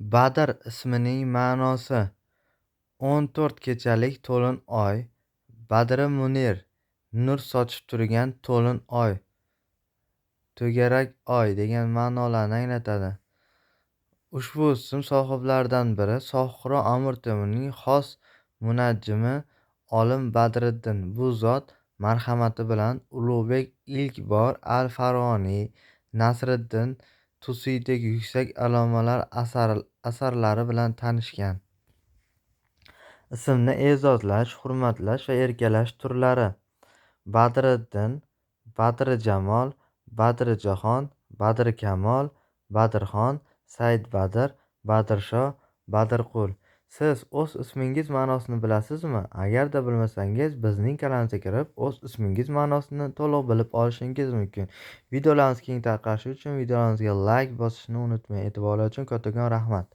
Badr ismining ma'nosi o'n to'rt kechalik to'lin oy, badri munir, nur sochib turgan to'lin oy, to'garak oy degan ma'nolarni anglatadi. Ushbu ism sohiblaridan biri sohiro Amir Temurning xos munajjimi olim Badriddin. Bu zot marhamati bilan Ulug'bek ilk bor al-Farg'oniy, Nasriddin Tusiydek yuksak allomalar asarlari bilan tanishgan. Ismni e'zozlash, hurmatlash va erkalash turlari: Badriddin, Badrijamol, Badrijahon, Badrkamol, Badrxon, Saidbadr, Badrsho, Badrqul. Siz o'z ismingiz ma'nosini bilasizmi? Agarda bilmasangiz, bizning kanalimizga kirib, o'z ismingiz ma'nosini to'liq bilib olishingiz mumkin. Videolarimiz keng tarqalishi uchun videolarimizga layk bosishni unutmang. e'tiboringiz uchun kattakon rahmat.